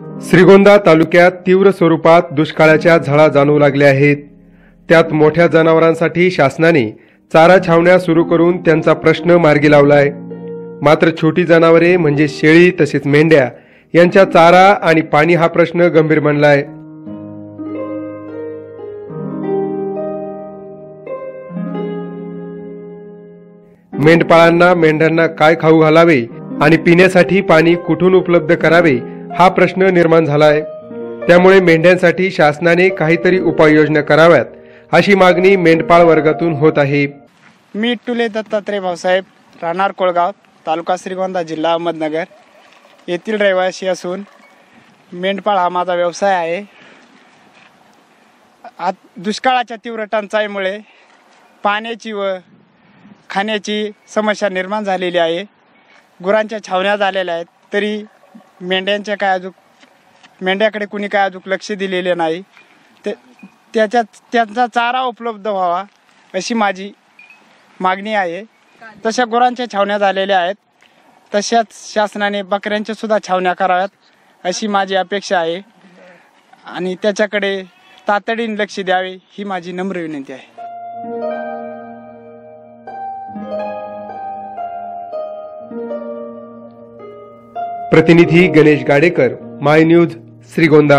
श्रीगोंदा तालुक्यात तीव्र स्वरूपात दुष्काळाच्या झळा जाणवू लागल्या आहेत. त्यात मोठ्या जनावरांसाठी शासनाने चारा छावण्या सुरू करून त्यांचा प्रश्न मार्गी लावलाय. मात्र छोटी जनावरे म्हणजे शेळी तसेच मेंढ्या यांच्या चारा आणि पाणी हा प्रश्न गंभीर बनलाय. मेंढपाळांना मेंढ्यांना काय खाऊ घालावे आणि पिण्यासाठी पाणी कुठून उपलब्ध करावे हा प्रश्न निर्माण झाला आहे त्यामुळे मेंढ्यांसाठी शासनाने काहीतरी उपाययोजना कराव्यात अशी मागणी मेंढपाळ वर्गातून होत आहे. मी टुले दत्तात्रय भाऊसाहेब राहणार कोळगाव तालुका श्रीगोंदा जिल्हा अहमदनगर. येथील रहिवासी असून मेंढपाळ हा माझा व्यवसाय आहे. आत दुष्काळाच्या तीव्र टंचाईमुळे पाण्याची व खाण्याची समस्या निर्माण झालेली आहे. गुरांच्या छावण्या झालेल्या आहेत तरी मेंढ्यांच्या काय अजून मेंढ्याकडे कुणी काय अजून लक्ष दिलेले नाही. ते त्याच्यात त्यांचा चारा उपलब्ध व्हावा अशी माझी मागणी आहे. तशा गुरांच्या छावण्या झालेल्या आहेत. तशाच शासनाने बकऱ्यांच्या सुद्धा छावण्या कराव्यात अशी माझी अपेक्षा आहे. आणि त्याच्याकडे तातडीने लक्ष द्यावे ही माझी नम्र विनंती आहे. प्रतिनिधी गणेश गाडेकर माय न्यूज श्रीगोंदा.